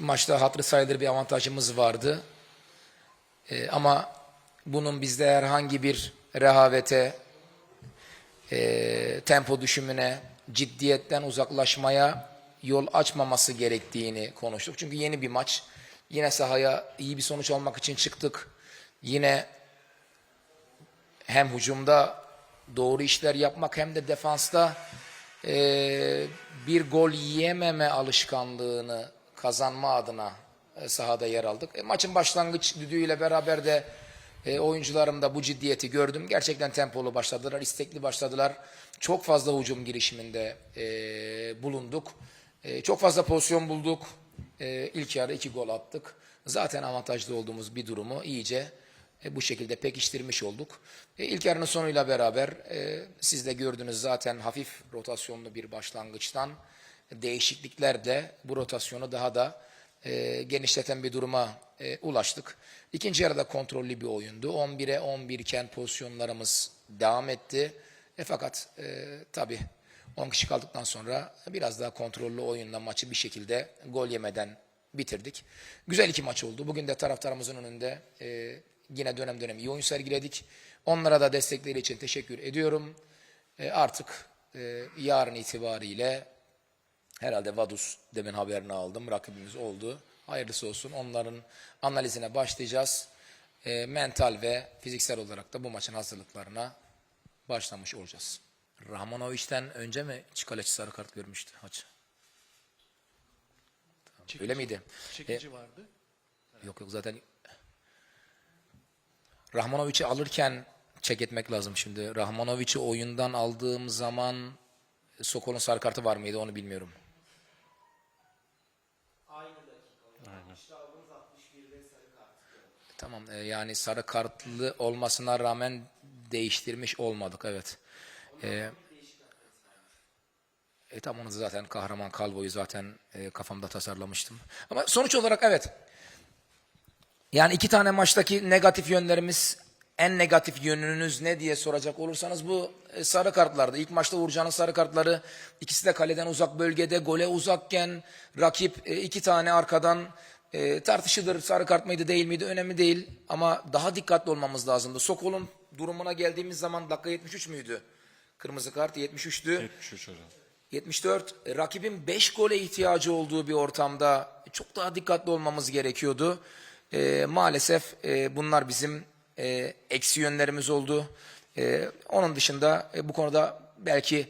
Maçta hatırı sayılır bir avantajımız vardı. Ee, ama bunun bizde herhangi bir rehavete, e, tempo düşümüne, ciddiyetten uzaklaşmaya yol açmaması gerektiğini konuştuk. Çünkü yeni bir maç. Yine sahaya iyi bir sonuç almak için çıktık. Yine hem hücumda doğru işler yapmak hem de defansta e, bir gol yememe alışkanlığını kazanma adına e, sahada yer aldık. E, maçın başlangıç düdüğüyle beraber de e, oyuncularımda bu ciddiyeti gördüm. Gerçekten tempolu başladılar, istekli başladılar. Çok fazla hücum girişiminde e, bulunduk. E, çok fazla pozisyon bulduk. E, ilk yarı iki gol attık. Zaten avantajlı olduğumuz bir durumu iyice e, bu şekilde pekiştirmiş olduk. E, ilk yarının sonuyla beraber e, siz de gördünüz zaten hafif rotasyonlu bir başlangıçtan değişikliklerle bu rotasyonu daha da e, genişleten bir duruma e, ulaştık. İkinci yarıda kontrollü bir oyundu. 11'e 11 iken pozisyonlarımız devam etti. E, fakat e, tabii 10 kişi kaldıktan sonra biraz daha kontrollü oyunla maçı bir şekilde gol yemeden bitirdik. Güzel iki maç oldu. Bugün de taraftarımızın önünde e, yine dönem dönem iyi oyun sergiledik. Onlara da destekleri için teşekkür ediyorum. E, artık e, yarın itibariyle herhalde Vaduz demin haberini aldım. Rakibimiz oldu. Hayırlısı olsun. Onların analizine başlayacağız. E, mental ve fiziksel olarak da bu maçın hazırlıklarına başlamış olacağız. Rahmanovic'den önce mi Çikaleç sarı kart görmüştü haç? Öyle miydi? Çekici vardı. Yok yok zaten Rahmanovic'i alırken çek etmek lazım şimdi. Rahmanovic'i oyundan aldığım zaman Sokol'un sarı kartı var mıydı onu bilmiyorum. Tamam e, yani sarı kartlı olmasına rağmen değiştirmiş olmadık evet. E, e tam onu zaten kahraman Kalbo'yu zaten e, kafamda tasarlamıştım. Ama sonuç olarak evet. Yani iki tane maçtaki negatif yönlerimiz en negatif yönünüz ne diye soracak olursanız bu e, sarı kartlardı. İlk maçta Uğurcan'ın sarı kartları ikisi de kaleden uzak bölgede gole uzakken rakip e, iki tane arkadan e, tartışılır sarı kart mıydı değil miydi önemli değil ama daha dikkatli olmamız lazımdı. Sokol'un durumuna geldiğimiz zaman dakika 73 müydü? Kırmızı kart 73'tü. 73 hocam. 74 e, rakibin 5 gole ihtiyacı olduğu bir ortamda çok daha dikkatli olmamız gerekiyordu. E, maalesef e, bunlar bizim e, eksi yönlerimiz oldu. E, onun dışında e, bu konuda belki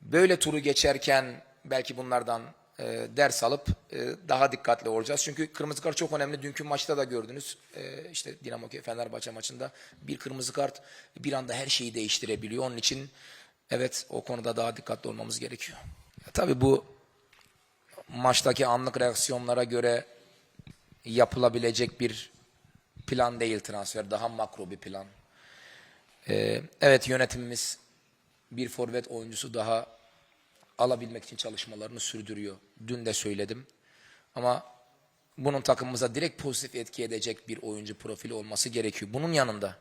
böyle turu geçerken belki bunlardan e, ders alıp e, daha dikkatli olacağız. Çünkü kırmızı kart çok önemli. Dünkü maçta da gördünüz. E, işte Dinamo Fenerbahçe maçında bir kırmızı kart bir anda her şeyi değiştirebiliyor. Onun için evet o konuda daha dikkatli olmamız gerekiyor. Ya, tabii bu maçtaki anlık reaksiyonlara göre yapılabilecek bir plan değil transfer. Daha makro bir plan. Ee, evet yönetimimiz bir forvet oyuncusu daha alabilmek için çalışmalarını sürdürüyor. Dün de söyledim. Ama bunun takımımıza direkt pozitif etki edecek bir oyuncu profili olması gerekiyor. Bunun yanında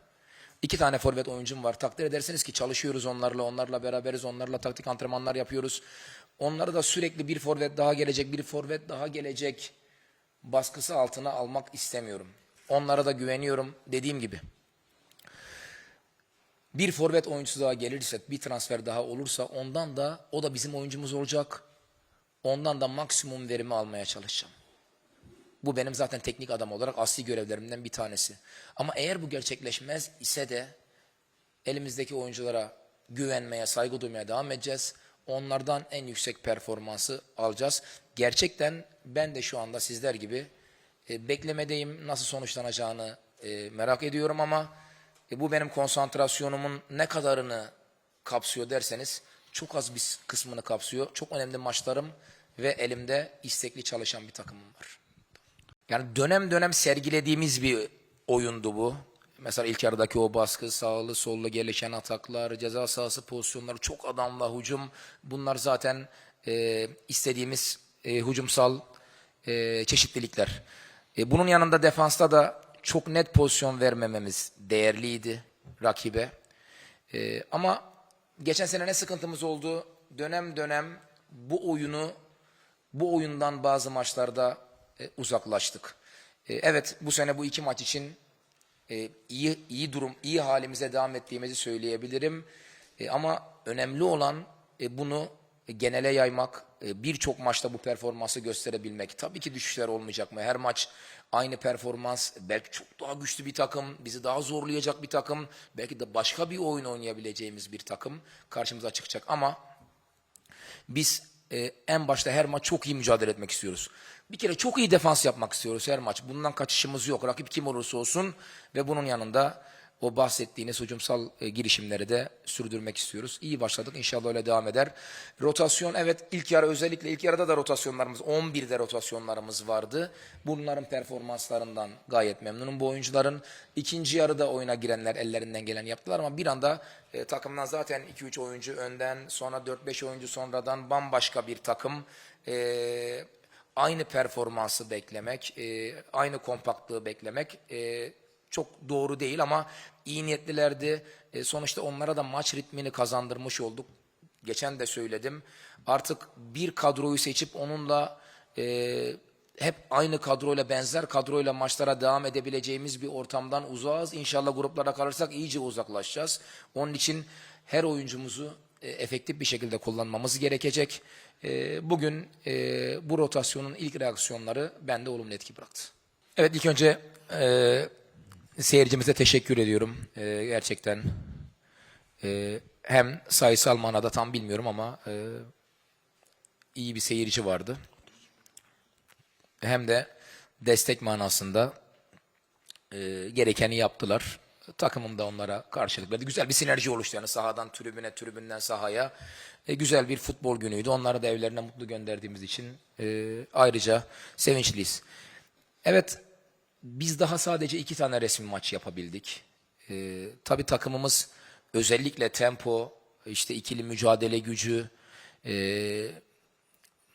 iki tane forvet oyuncum var. Takdir edersiniz ki çalışıyoruz onlarla, onlarla beraberiz, onlarla taktik antrenmanlar yapıyoruz. Onları da sürekli bir forvet daha gelecek, bir forvet daha gelecek baskısı altına almak istemiyorum. Onlara da güveniyorum dediğim gibi. Bir forvet oyuncusu daha gelirse, bir transfer daha olursa ondan da o da bizim oyuncumuz olacak. Ondan da maksimum verimi almaya çalışacağım. Bu benim zaten teknik adam olarak asli görevlerimden bir tanesi. Ama eğer bu gerçekleşmez ise de elimizdeki oyunculara güvenmeye, saygı duymaya devam edeceğiz. Onlardan en yüksek performansı alacağız. Gerçekten ben de şu anda sizler gibi e, beklemedeyim. Nasıl sonuçlanacağını e, merak ediyorum ama e, bu benim konsantrasyonumun ne kadarını kapsıyor derseniz çok az bir kısmını kapsıyor. Çok önemli maçlarım ve elimde istekli çalışan bir takımım var. Yani dönem dönem sergilediğimiz bir oyundu bu. Mesela ilk yarıdaki o baskı, sağlı sollu gelişen ataklar, ceza sahası pozisyonları, çok adamla hücum. Bunlar zaten e, istediğimiz e, hücumsal e, çeşitlilikler. E, bunun yanında defansta da çok net pozisyon vermememiz değerliydi rakibe. E, ama geçen sene ne sıkıntımız oldu? Dönem dönem bu oyunu, bu oyundan bazı maçlarda e, uzaklaştık. E, evet bu sene bu iki maç için e, iyi iyi durum, iyi halimize devam ettiğimizi söyleyebilirim. E, ama önemli olan e, bunu genele yaymak, e, birçok maçta bu performansı gösterebilmek. Tabii ki düşüşler olmayacak mı? Her maç aynı performans, belki çok daha güçlü bir takım, bizi daha zorlayacak bir takım, belki de başka bir oyun oynayabileceğimiz bir takım karşımıza çıkacak. Ama biz e, en başta her maç çok iyi mücadele etmek istiyoruz. Bir kere çok iyi defans yapmak istiyoruz her maç. Bundan kaçışımız yok. Rakip kim olursa olsun ve bunun yanında o bahsettiğiniz hücumsal e, girişimleri de sürdürmek istiyoruz. İyi başladık. İnşallah öyle devam eder. Rotasyon evet ilk yarı özellikle ilk yarıda da rotasyonlarımız 11'de rotasyonlarımız vardı. Bunların performanslarından gayet memnunum bu oyuncuların. İkinci yarıda oyuna girenler ellerinden gelen yaptılar ama bir anda e, takımdan zaten 2-3 oyuncu önden sonra 4-5 oyuncu sonradan bambaşka bir takım. E, aynı performansı beklemek, e, aynı kompaktlığı beklemek e, çok doğru değil ama iyi niyetlilerdi. E, sonuçta onlara da maç ritmini kazandırmış olduk. Geçen de söyledim. Artık bir kadroyu seçip onunla e, hep aynı kadroyla benzer kadroyla maçlara devam edebileceğimiz bir ortamdan uzağız. İnşallah gruplara kalırsak iyice uzaklaşacağız. Onun için her oyuncumuzu e, efektif bir şekilde kullanmamız gerekecek. E, bugün e, bu rotasyonun ilk reaksiyonları bende olumlu etki bıraktı. Evet ilk önce e, seyircimize teşekkür ediyorum. E, gerçekten e, hem sayısal manada tam bilmiyorum ama e, iyi bir seyirci vardı. Hem de destek manasında e, gerekeni yaptılar. Takımım da onlara karşılık verdi. Güzel bir sinerji oluştu yani sahadan tribüne, tribünden sahaya. E, güzel bir futbol günüydü. Onları da evlerine mutlu gönderdiğimiz için e, ayrıca sevinçliyiz. Evet, biz daha sadece iki tane resmi maç yapabildik. E, tabii takımımız özellikle tempo, işte ikili mücadele gücü, e,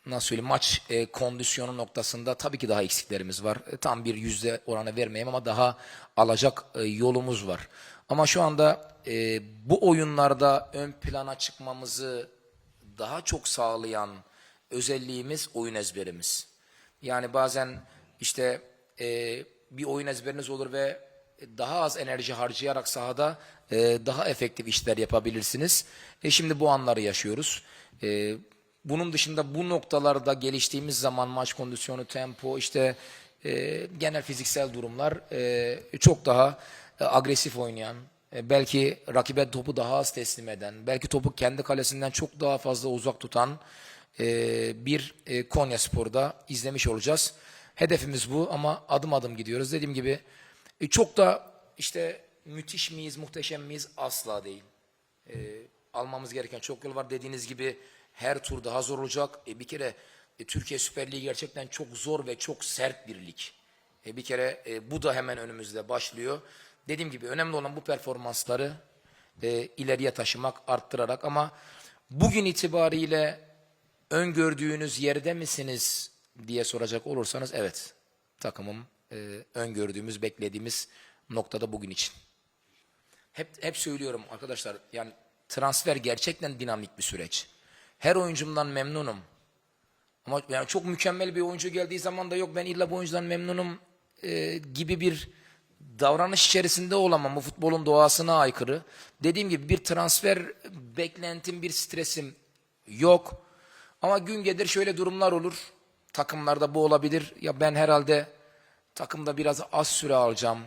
nasıl söyleyeyim maç e, kondisyonu noktasında tabii ki daha eksiklerimiz var. E, tam bir yüzde oranı vermeyeyim ama daha alacak e, yolumuz var. Ama şu anda e, bu oyunlarda ön plana çıkmamızı daha çok sağlayan özelliğimiz oyun ezberimiz. Yani bazen işte e, bir oyun ezberiniz olur ve daha az enerji harcayarak sahada e, daha efektif işler yapabilirsiniz. E, şimdi bu anları yaşıyoruz. E, bunun dışında bu noktalarda geliştiğimiz zaman maç kondisyonu, tempo, işte e, genel fiziksel durumlar e, çok daha e, agresif oynayan, e, belki rakibe topu daha az teslim eden, belki topu kendi kalesinden çok daha fazla uzak tutan e, bir e, Konya Spor'da izlemiş olacağız. Hedefimiz bu ama adım adım gidiyoruz. Dediğim gibi e, çok da işte müthiş miyiz, muhteşem miyiz asla değil. E, almamız gereken çok yol var. Dediğiniz gibi her tur daha zor olacak. E, bir kere e, Türkiye Süper Ligi gerçekten çok zor ve çok sert bir lig. E, bir kere e, bu da hemen önümüzde başlıyor. Dediğim gibi önemli olan bu performansları e, ileriye taşımak, arttırarak ama bugün itibariyle öngördüğünüz yerde misiniz diye soracak olursanız evet takımım e, öngördüğümüz, beklediğimiz noktada bugün için. Hep hep söylüyorum arkadaşlar yani transfer gerçekten dinamik bir süreç. Her oyuncumdan memnunum. Ama yani çok mükemmel bir oyuncu geldiği zaman da yok ben illa bu oyuncudan memnunum e, gibi bir davranış içerisinde olamam. Bu futbolun doğasına aykırı. Dediğim gibi bir transfer beklentim, bir stresim yok. Ama gün gelir şöyle durumlar olur. Takımlarda bu olabilir. Ya ben herhalde takımda biraz az süre alacağım.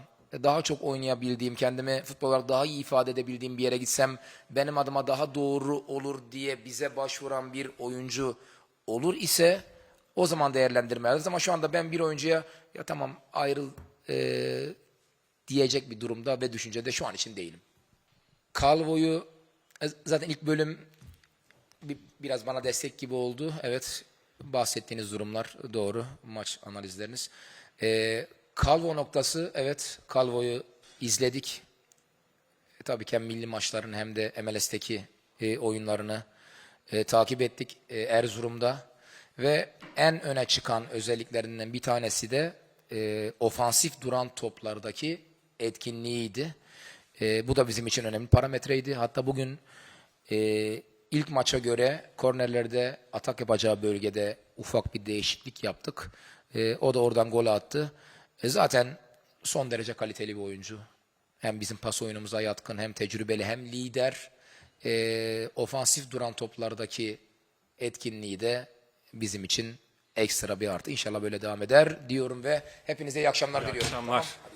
Daha çok oynayabildiğim, kendimi futbol olarak daha iyi ifade edebildiğim bir yere gitsem benim adıma daha doğru olur diye bize başvuran bir oyuncu olur ise o zaman değerlendirmeliyiz. Ama şu anda ben bir oyuncuya ya tamam ayrıl e, diyecek bir durumda ve düşüncede şu an için değilim. Calvo'yu e, zaten ilk bölüm bir, biraz bana destek gibi oldu. Evet bahsettiğiniz durumlar doğru maç analizleriniz. E, Calvo noktası evet Calvo'yu izledik. E, tabii ki hem milli maçların hem de MLS'teki e, oyunlarını e, takip ettik e, Erzurum'da. Ve en öne çıkan özelliklerinden bir tanesi de e, ofansif duran toplardaki etkinliğiydi. E, bu da bizim için önemli parametreydi. Hatta bugün e, ilk maça göre kornerlerde atak yapacağı bölgede ufak bir değişiklik yaptık. E, o da oradan gol attı. E, zaten son derece kaliteli bir oyuncu. Hem bizim pas oyunumuza yatkın, hem tecrübeli, hem lider. E, ofansif duran toplardaki etkinliği de bizim için ekstra bir artı. İnşallah böyle devam eder diyorum ve hepinize iyi akşamlar diliyorum. akşamlar. Tamam,